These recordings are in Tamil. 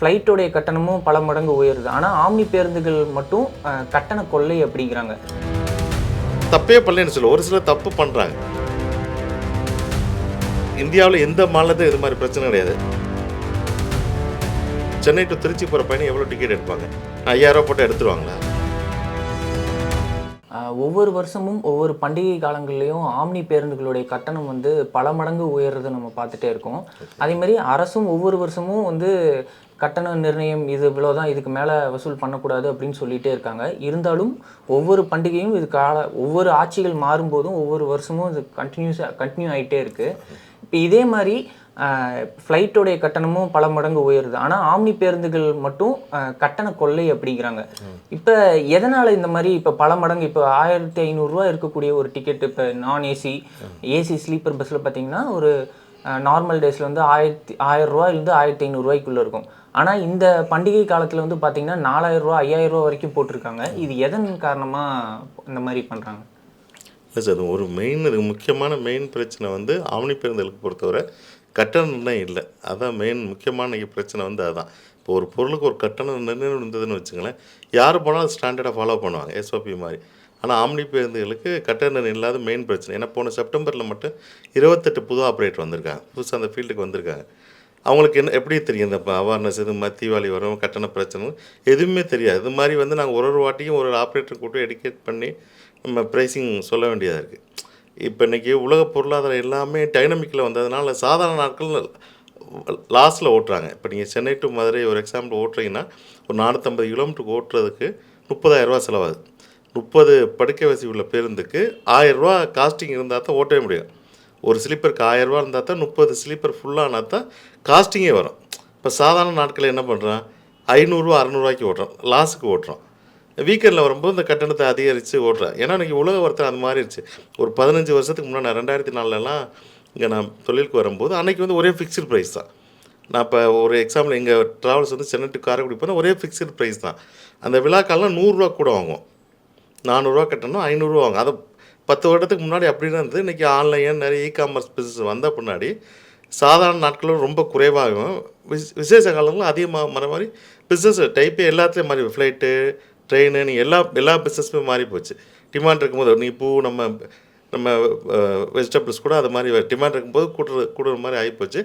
ஃப்ளைட்டோடைய கட்டணமும் பல மடங்கு உயருது. ஆனால் ஆம்னி பேருந்துகள் மட்டும் கட்டண கொள்ளை அப்படிங்கிறாங்க. தப்பே பண்ணலன்னு சொல்ல. ஒரு சிலர் தப்பு பண்ணுறாங்க இந்தியாவில் எந்த மாநிலத்தையும் இது மாதிரி பிரச்சனை கிடையாது. சென்னை டு திருச்சி போகிற பையன் எவ்வளோ டிக்கெட் எடுப்பாங்க? ஐயாயிரம் போட்டு எடுத்துருவாங்களா? ஒவ்வொரு வருஷமும் ஒவ்வொரு பண்டிகை காலங்கள்லையும் ஆம்னி பேருந்துகளுடைய கட்டணம் வந்து பல மடங்கு உயர்றதை நம்ம பார்த்துட்டே இருக்கோம். அதே மாதிரி அரசும் ஒவ்வொரு வருஷமும் வந்து கட்டண நிர்ணயம் இது இவ்வளோ தான் இதுக்கு மேலே வசூல் பண்ணக்கூடாது அப்படின்னு சொல்லிட்டே இருக்காங்க. இருந்தாலும் ஒவ்வொரு பண்டிகையும் இது கால ஒவ்வொரு ஆட்சிகள் மாறும்போதும் ஒவ்வொரு வருஷமும் இது கண்டினியூஸாக கண்டினியூ ஆகிட்டே இருக்குது இப்போ இதே மாதிரி ஃப்ளைட்டோடைய கட்டணமும் பல மடங்கு உயருது. ஆனால் ஆம்னி பேருந்துகள் மட்டும் கட்டண கொள்ளை அப்படிங்கிறாங்க. இப்போ எதனால் இந்த மாதிரி இப்போ பல மடங்கு இப்போ ஆயிரத்தி ஐநூறுரூவா இருக்கக்கூடிய ஒரு டிக்கெட் இப்போ நான் ஏசி ஏசி ஸ்லீப்பர் பஸ்ஸில் பார்த்தீங்கன்னா ஒரு நார்மல் டேஸில் வந்து ஆயிரத்தி ஆயிரம் ரூபாயிலேருந்து ஆயிரத்தி ஐநூறுரூவாய்க்குள்ளே இருக்கும். ஆனால் இந்த பண்டிகை காலத்தில் வந்து பார்த்தீங்கன்னா நாலாயிரரூவா ஐயாயிரரூவா வரைக்கும் போட்டிருக்காங்க. இது எதன் காரணமாக இந்த மாதிரி பண்ணுறாங்க இல்லை சார் அது ஒரு மெயின் இது முக்கியமான மெயின் பிரச்சனை வந்து ஆவணி பேருந்துகளுக்கு பொறுத்தவரை கட்டண நிர்ணயம் இல்லை. அதான் மெயின் முக்கியமான பிரச்சனை வந்து அதுதான் இப்போ ஒரு பொருளுக்கு ஒரு கட்டணம் நிர்ணயம் இருந்ததுன்னு வச்சுங்களேன் யார் போனாலும் ஸ்டாண்டர்டாக ஃபாலோ பண்ணுவாங்க எஸ்ஓபி மாதிரி. ஆனால் ஆம்னி பேருந்துகளுக்கு கட்டண இல்லாத மெயின் பிரச்சனை. ஏன்னா போன செப்டம்பரில் மட்டும் இருபத்தெட்டு புது ஆப்ரேட்டர் வந்திருக்காங்க. புதுசாக அந்த ஃபீல்டுக்கு வந்திருக்காங்க. அவங்களுக்கு என்ன எப்படி தெரியும் இந்த அவேர்னஸ் இது மத்திவாளி வரும் கட்டண பிரச்சனை எதுவுமே தெரியாது. இது மாதிரி வந்து நாங்கள் ஒரு ஒரு வாட்டியும் ஒரு ஒரு ஆப்ரேட்டர் கூட்டம் எடுக்கேட் பண்ணி நம்ம ப்ரைஸிங் சொல்ல வேண்டியதாக இருக்குது இப்போ இன்றைக்கி உலக பொருளாதாரம் எல்லாமே டைனமிக்கில் வந்ததுனால சாதாரண நாட்கள் லாஸில் ஓட்டுறாங்க. இப்போ நீங்கள் சென்னை டு மதுரை ஒரு எக்ஸாம்பிள் ஓட்டுறீங்கன்னா ஒரு நானூற்றம்பது கிலோமீட்டருக்கு ஓட்டுறதுக்கு முப்பதாயிரரூவா செலவாகுது. முப்பது படுக்கை வசதி உள்ள பேருந்துக்கு ஆயிரரூவா காஸ்டிங் இருந்தால் தான் ஓட்டவே முடியும். ஒரு ஸ்லீப்பருக்கு ஆயரூபா இருந்தால் தான் முப்பது ஸ்லீப்பர் ஃபுல்லானா தான் காஸ்டிங்கே வரும். இப்போ சாதாரண நாட்களில் என்ன பண்ணுறான் ஐநூறுரூவா அறநூறுவாய்க்கு ஓட்டுறோம் லாஸுக்கு ஓட்டுறோம் வீக்கெண்டில் வரும்போது இந்த கட்டணத்தை அதிகரித்து ஓட்டுறேன். ஏன்னா இன்றைக்கி உலக வர்த்தகம் அது மாறிடுச்சு ஒரு பதினஞ்சு வருஷத்துக்கு முன்னாடி ரெண்டாயிரத்தி நாலுலலாம் இங்கே நான் தொழிலுக்கு வரும்போது அன்றைக்கி வந்து ஒரே ஃபிக்ஸ்டு ப்ரைஸ் தான். நான் இப்போ ஒரு எக்ஸாம்பிள் எங்கள் ட்ராவல்ஸ் வந்து சென்னை டு காரைக்குடி போனால் ஒரே ஃபிக்ஸ்டு ப்ரைஸ் தான். அந்த விழாக்காலம் நூறுரூவா கூட வாங்குவோம். நானூறுரூவா கட்டணும் ஐநூறுரூவா வாங்கும் அதை பத்து வருடத்துக்கு முன்னாடி அப்படி இருந்தது. இன்றைக்கி ஆன்லைன் நிறைய இ காமர்ஸ் பிஸ்னஸ் வந்த பின்னாடி சாதாரண நாட்களும் ரொம்ப குறைவாகும். விஸ் விசேஷ காலங்களும் அதிகமாக மற மாதிரி பிஸ்னஸ் டைப்பே எல்லாத்துலேயும் மாறி ஃப்ளைட்டு ட்ரெயின் நீ எல்லா எல்லா பிஸ்னஸுமே மாறி போச்சு. டிமாண்ட் இருக்கும்போது நீ பூ நம்ம நம்ம வெஜிடபிள்ஸ் கூட அது மாதிரி டிமாண்ட் இருக்கும்போது கூட்டுற கூடுற மாதிரி ஆகிப்போச்சு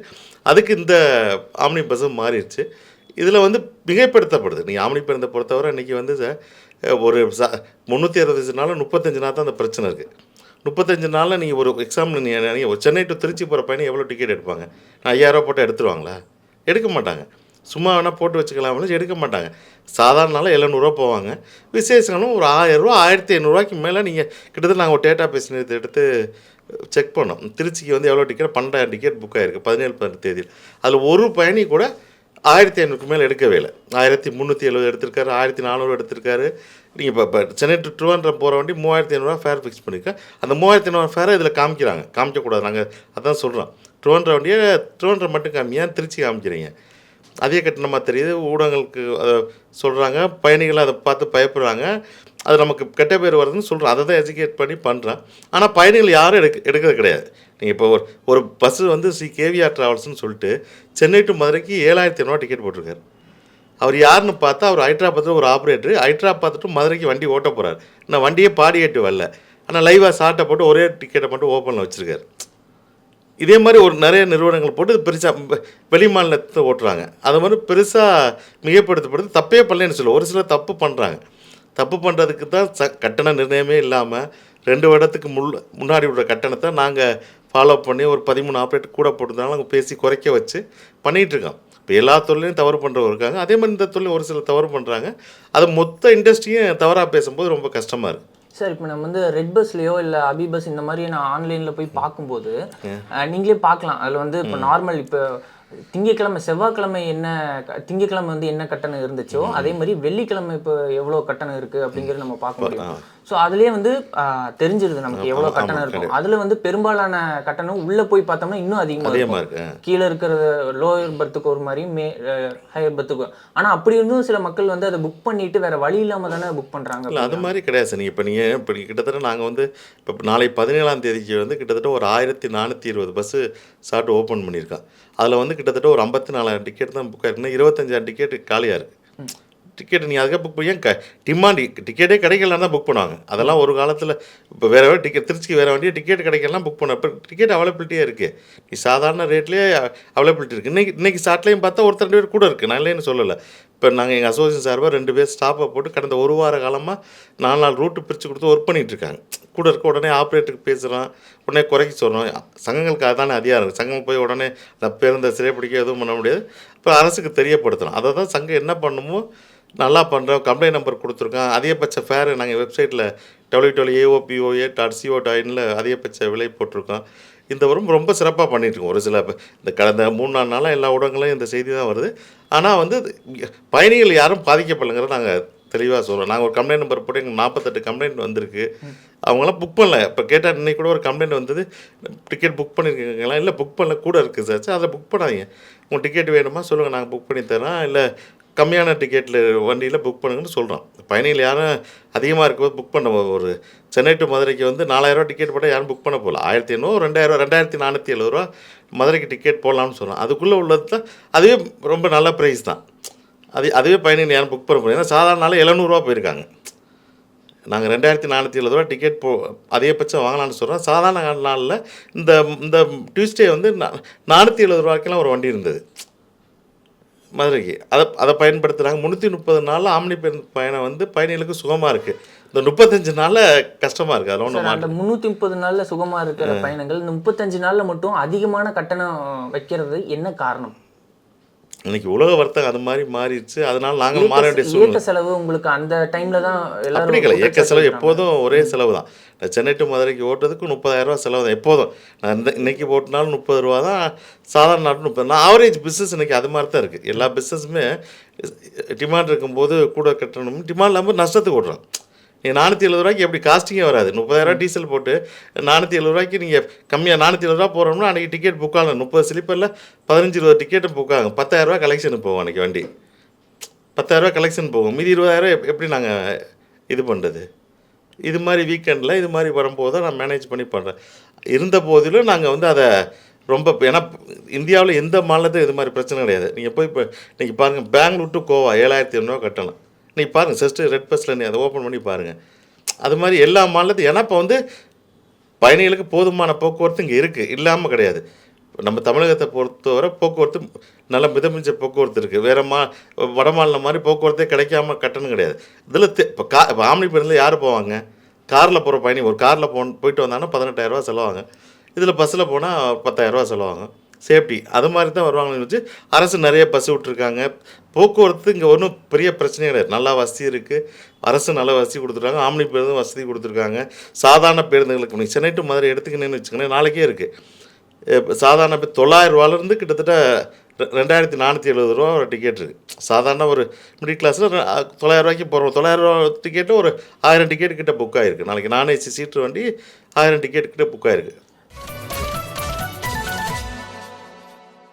அதுக்கு இந்த ஆம்னி பஸ்ஸும் மாறிடுச்சு. இதில் வந்து மிகைப்படுத்தப்படுது. நீ ஆம்னி பேருந்தை பொறுத்தவரை இன்றைக்கி வந்து ஒரு முந்நூற்றி அறுபத்தஞ்சு நாளில் முப்பத்தஞ்சு நாள் தான் அந்த பிரச்சனை இருக்குது முப்பத்தஞ்சு நாளில் நீங்கள் ஒரு எக்ஸாம் நீங்கள் நீங்கள் சென்னை டு திருச்சி போகிற பையனை எவ்வளோ டிக்கெட் எடுப்பாங்க? நான் ஐயாயிரம் போட்டு எடுத்துருவாங்களா? எடுக்க மாட்டாங்க. சும்மா வேணால் போட்டு வச்சுக்கலாம்னு எடுக்க மாட்டாங்க. சாதாரண நாளில் எழுநூறுவா போவாங்க. விசேஷங்களும் ஒரு ஆயிரரூவா ஆயிரத்தி ஐநூறுரூவாய்க்கு மேலே நீங்கள் கிட்டத்தட்ட நாங்கள் ஒரு டேட்டா பேஸ் எடுத்து செக் பண்ணோம். திருச்சிக்கு வந்து எவ்வளோ டிக்கெட் பன்னெண்டாயிரம் டிக்கெட் புக் ஆகிருக்கு பதினேழு பதினெட்டு தேதியில். அதில் ஒரு பயணி கூட ஆயிரத்தி ஐநூறுக்கு மேலே எடுக்கவே இல்லை. ஆயிரத்தி முந்நூற்றி எழுபது எடுத்திருக்காரு ஆயிரத்தி நானூறு எடுத்திருக்காரு. நீங்கள் இப்போ இப்போ சென்னை டு ட்ரிவாண்ட்ரம் போகிற வண்டி மூவாயிரத்தி ஐநூறுரூவா ஃபேர் ஃபிக்ஸ் பண்ணியிருக்கேன் அந்த மூவாயிரத்தி ஐநூறு ஃபேரை இதில் காமிக்கிறாங்க. காமிக்கக்கூடாது. நாங்கள் அதான் சொல்கிறோம் ட்ரிவாண்ட்ரம் வண்டியை ட்ரிவாண்ட்ரம் மட்டும் காமி ஏன் திருச்சி காமிக்கிறீங்க? அதிக கட்டணமாக தெரியுது. ஊடகங்களுக்கு அதை சொல்கிறாங்க பயணிகள் அதை பார்த்து பயப்படுறாங்க. அது நமக்கு கெட்ட பேர் வருதுன்னு சொல்கிறோம் அதை தான் எஜுகேட் பண்ணி பண்ணுறேன் ஆனால் பயணிகள் யாரும் எடுக்க எடுக்கிறது கிடையாது. நீங்கள் இப்போ ஒரு ஒரு பஸ்ஸு வந்து ஸ்ரீ கேவிஆர் ட்ராவல்ஸ்னு சொல்லிட்டு சென்னை டு மதுரைக்கு ஏழாயிரத்தி ஐநூறுவா டிக்கெட் போட்டிருக்காரு. அவர் யாருன்னு பார்த்தா அவர் ஹைட்ராபாத்தில் ஒரு ஆப்ரேட்டர் ஹைட்ராபாத்துட்டு மதுரைக்கு வண்டி ஓட்ட போகிறார் நான் வண்டியே பாடி ஏட்டு வரல. ஆனால் லைவாக சாட்டை போட்டு ஒரே டிக்கெட்டை மட்டும் ஓப்பனில் வச்சுருக்காரு. இதே மாதிரி ஒரு நிறைய நிறுவனங்கள் போட்டு பெருசாக வெளி மாநிலத்தை ஓட்டுறாங்க. அது மாதிரி பெருசாக மிகப்படுத்தப்படுது. தப்பே பண்ணலன்னு சொல்லுவோம் ஒரு சிலர் தப்பு பண்ணுறாங்க தப்பு பண்ணுறதுக்கு தான் ச கட்டண நிர்ணயமே இல்லாமல் ரெண்டு வருடத்துக்கு முள் முன்னாடி உள்ள கட்டணத்தை நாங்கள் ஃபாலோ பண்ணி ஒரு பதிமூணு ஆப்ரேட் கூட போட்டிருந்தாலும் நாங்கள் பேசி குறைக்க வச்சு பண்ணிகிட்டு இருக்கோம். இப்போ எல்லா தொழிலையும் தவறு பண்ணுறவங்க இருக்காங்க. அதே மாதிரி இந்த தொழில் ஒரு சில தவறு பண்ணுறாங்க அது மொத்த இண்டஸ்ட்ரியும் தவறாக பேசும்போது ரொம்ப கஷ்டமாக இருக்குது சார் இப்போ நம்ம வந்து ரெட் பஸ்லயோ இல்லை அபி பஸ் இந்த மாதிரி நான் ஆன்லைனில் போய் பார்க்கும்போது நீங்களே பார்க்கலாம். அதில் வந்து இப்போ நார்மல் இப்போ திங்கக்கிழமை செவ்வாய்க்கிழமை என்ன திங்கட்கிழமை வந்து என்ன கட்டணம் இருந்துச்சோ அதே மாதிரி வெள்ளிக்கிழமை இப்போ எவ்வளோ கட்டணம் இருக்கு அப்படிங்கிறது நம்ம பார்க்க முடியும். ஸோ அதுலயே வந்து தெரிஞ்சிருது நமக்கு எவ்வளோ கட்டணம் இருக்கும் அதுல வந்து பெரும்பாலான கட்டணம் உள்ள போய் பார்த்தோம்னா இன்னும் அதிகமாக இருக்கும். இருக்கு கீழே இருக்கிற லோயர் பர்த்துக்கு ஒரு மாதிரி மே ஹையர் பர்த்துக்கு ஆனா அப்படி இருந்தும் சில மக்கள் வந்து அதை புக் பண்ணிட்டு வேற வழி இல்லாம தானே புக் பண்றாங்க இல்லை அது மாதிரி கிடையாது சார். நீங்கள் இப்போ நீங்கள் இப்போ கிட்டத்தட்ட நாங்கள் வந்து இப்போ நாளை பதினேழாம் தேதிக்கு வந்து கிட்டத்தட்ட ஒரு ஆயிரத்தி நானூற்றி இருபது பஸ்ஸு சாப்பிட்டு ஓப்பன் பண்ணியிருக்கான் அதில் வந்து கிட்டத்தட்ட ஒரு ஐம்பத்தி நாலாயிரம் டிக்கெட் தான் புக் ஆயிருக்குன்னா இருபத்தஞ்சாயிரம் டிக்கெட் காலியாக இருக்குது டிக்கெட் நீ அதுக்காக புக் பண்ணி க டிமாண்ட் டிக்கெட்டே கிடைக்கலன்னு தான் புக் பண்ணுவாங்க. அதெல்லாம் ஒரு காலத்தில் இப்போ வேறு வேறு டிக்கெட் திருச்சிக்கு வேறு வண்டியை டிக்கெட் கிடைக்கலாம் புக் பண்ண இப்போ டிக்கெட் அவைலபிலிட்டியாக இருக்குது நீ சாதாரண ரேட்லேயே அவைலபிலிட்டி இருக்குது இன்றைக்கி இன்றைக்கி சாட்லேயும் பார்த்தா ஒருத்தர் ரெண்டு பேர் கூட இருக்குது நான் இல்லைன்னு சொல்லலை. இப்போ நாங்கள் எங்கள் அசோசியேஷன் சார்பாக ரெண்டு பேர் ஸ்டாப்பை போட்டு கடந்த ஒரு வார காலமாக நாலு நாள் ரூட்டு பிரித்து கொடுத்து ஒர்க் பண்ணிகிட்டு இருக்காங்க. கூட இருக்க உடனே ஆப்ரேட்டருக்கு பேசுகிறோம் உடனே குறைக்க சொல்கிறோம் சங்கங்களுக்கு அதுதானே அதிகாரம் இருக்குது சங்கம் போய் உடனே அந்த பேருந்தை சிறைப்பிடிக்க எதுவும் பண்ண முடியாது. இப்போ அரசுக்கு தெரியப்படுத்தணும். அதை தான் சங்கம் என்ன பண்ணுமோ நல்லா பண்ணுறோம் கம்ப்ளைண்ட் நம்பர் கொடுத்துருக்கோம். அதிகபட்ச ஃபேர் நாங்கள் வெப்சைட்டில் W W AOPOA dot CO டாயினில் அதிகபட்ச விலை போட்டிருக்கோம். இந்த வரும் ரொம்ப சிறப்பாக பண்ணிட்டுருக்கோம் ஒரு சில இந்த கடந்த மூணு நாலு நாளாக எல்லா ஊடகங்களும் இந்த செய்தி தான் வருது. ஆனால் வந்து பயணிகள் யாரும் பாதிக்கப்படலைங்கிறத நாங்கள் தெளிவாக சொல்கிறோம் நாங்கள் ஒரு கம்ப்ளைண்ட் நம்பர் போட்டு எங்களுக்கு நாற்பத்தெட்டு கம்ப்ளைண்ட் வந்திருக்கு. அவங்களாம் புக் பண்ணல. இப்போ கேட்டால் இன்றைக்கி கூட ஒரு கம்ப்ளைண்ட் வந்தது. டிக்கெட் புக் பண்ணியிருக்கீங்களா இல்லை புக் பண்ணல கூட இருக்குது சார் சார் அதை புக் பண்ணாதீங்க. உங்கள் டிக்கெட் வேணுமா? சொல்லுங்கள் நாங்கள் புக் பண்ணி தரோம் இல்லை கம்மியான டிக்கெட்டில் வண்டியில் புக் பண்ணுங்கன்னு சொல்கிறோம் பயணிகள் யாரும் அதிகமாக இருக்கும்போது புக் பண்ண ஒரு சென்னை டு மதுரைக்கு வந்து நாலாயிரரூவா டிக்கெட் போட்டால் யாரும் புக் பண்ண போகல. ஆயிரத்தி எண்ணூறு ரெண்டாயிரம் ரெண்டாயிரத்தி நானூற்றி எழுபது ரூபா மதுரைக்கு டிக்கெட் போடலாம்னு சொல்கிறோம் அதுக்குள்ளே உள்ளது தான் அதுவே ரொம்ப நல்ல ப்ரைஸ் தான். அது அதுவே பயணிகள் யாரும் புக் பண்ண முடியாது ஏன்னா சாதாரண நாள் எழுநூறுவா போயிருக்காங்க. நாங்கள் ரெண்டாயிரத்தி நானூற்றி எழுபது ரூபா டிக்கெட் போ அதிகபட்சம் வாங்கலாம்னு சொல்கிறோம் சாதாரண நாளில் இந்த இந்த டியூஸ்டே வந்து நா- நானூற்றி எழுபது ரூபாய்க்கெல்லாம் ஒரு வண்டி இருந்தது. மதுரைக்கு. அதை அதை பயன்படுத்துகிறாங்க முந்நூற்றி முப்பது நாளில் ஆம்னி பேருந்து பயணம் வந்து பயணிகளுக்கு சுகமாக இருக்குது இந்த முப்பத்தஞ்சு நாளில் கஷ்டமாக இருக்குது அதில் சார் ஒன்றும் அந்த முந்நூற்றி முப்பது நாளில் சுகமாக இருக்கிற பயணங்கள் இந்த முப்பத்தஞ்சு நாளில் மட்டும் அதிகமான கட்டணம் வைக்கிறது என்ன காரணம்? இன்னைக்கு உலக வர்த்தகம் அது மாதிரி மாறிடுச்சு. அதனால நாங்கள் மாற வேண்டிய சூழ்நிலை. செலவு உங்களுக்கு அந்த டைம்ல தான் எல்லாரும் அப்படி இல்லை குற்றச்சாட்டு செலவு. எப்போதும் ஒரே செலவு தான். நான் சென்னை டு மதுரைக்கு ஓட்டுறதுக்கு முப்பதாயிரம் ரூபா செலவு தான். எப்போதும். நான் இந்த இன்னைக்கு ஓட்டினாலும் முப்பது ரூபா தான். சாதாரண நாட்டு முப்பது நான் ஆவரேஜ் பிஸ்னஸ் இன்னைக்கு அது மாதிரி தான் இருக்குது எல்லா பிஸ்னஸுமே டிமாண்ட் இருக்கும்போது கூட கட்டணும் டிமாண்ட் இல்லாமல் நஷ்டத்துக்கு ஓட்டுறோம். நீங்கள் நானூற்றி எழுபது ரூபாய்க்கு எப்படி காஸ்டிங்கே வராது. முப்பதாயிரரூவா டீசல் போட்டு நானூற்றி எழுபது ரூபாய்க்கு நீங்கள் கம்மியாக நானூற்றி எழுபது ரூபா போகிறோம்னா அன்றைக்கி டிக்கெட் புக் ஆகணும் முப்பது ஸ்லீப்பரில் பதினஞ்சு இருபது டிக்கெட்டு புக் ஆகும். பத்தாயிரரூவா கலெக்ஷனுக்கு போகும் அன்றைக்கி வண்டி. பத்தாயிரரூவா கலெக்ஷன் போகும். மீதி இருபதாயிரம் எப்படி நாங்கள் இது பண்ணுறது இது மாதிரி வீக்கெண்டில் இது மாதிரி வரும்போது தான் நான் மேனேஜ் பண்ணி பண்ணுறேன் இருந்த போதிலும் நாங்கள் வந்து அதை ரொம்ப ஏன்னா இந்தியாவில் எந்த மாநிலத்தையும் இது மாதிரி பிரச்சனை கிடையாது. நீங்கள் போய் இப்போ இன்றைக்கி பாருங்கள் பெங்களூர் டு கோவா ஏழாயிரத்தி இரநூறுவா கட்டணும். நீ பாருங்கள் ஃபஸ்ட்டு ரெட் பஸ்ஸில் நீ அதை ஓப்பன் பண்ணி பாருங்கள் அது மாதிரி எல்லா மாநிலத்தையும் ஏன்னா இப்போ வந்து பயணிகளுக்கு போதுமான போக்குவரத்து இங்கே இருக்குது இல்லாமல் கிடையாது. நம்ம தமிழகத்தை பொறுத்தவரை போக்குவரத்து நல்ல மிதமிஞ்ச போக்குவரத்து இருக்குது வேறு மா வட மாநிலம் மாதிரி போக்குவரத்தே கிடைக்காம கட்டணம் கிடையாது. இதில் இப்போ கா இப்போ ஆம்னி பேருந்தில் யார் போவாங்க? காரில் போகிற பயணி ஒரு காரில் போ போயிட்டு வந்தாங்கன்னா பதினெட்டாயிரரூவா செலவாங்க இதில் பஸ்ஸில் போனால் பத்தாயிரரூவா செலவாங்க சேஃப்டி. அது மாதிரி தான் வருவாங்கன்னு வச்சு அரசு நிறைய பஸ் விட்ருக்காங்க போக்குவரத்து இங்கே ஒன்றும் பெரிய பிரச்சனையே கிடையாது. நல்லா வசதி இருக்குது அரசு நல்ல வசதி கொடுத்துருக்காங்க. ஆம்னி பேருந்து வசதி கொடுத்துருக்காங்க. சாதாரண பேருந்துகளுக்கு நீங்கள் சென்னை டு மதுரை எடுத்துக்கினேன்னு வச்சுக்கோங்களேன் நாளைக்கே இருக்குது சாதாரண பேர் தொள்ளாயிரம் கிட்டத்தட்ட ரெ- ரெண்டாயிரத்தி நானூற்றி எழுபது ரூபா ஒரு டிக்கெட் இருக்குது சாதாரண ஒரு மிடில் கிளாஸில் தொள்ளாயிரம் ரூபாய்க்கு போகிறோம் தொள்ளாயிரம் ரூபா டிக்கெட்டு ஒரு ஆயிரம் டிக்கெட் கிட்ட புக் ஆகிருக்கு நாளைக்கு நான் ஏசி சீட்டு வண்டி ஆயிரம் டிக்கெட் கிட்ட புக் ஆகிருக்கு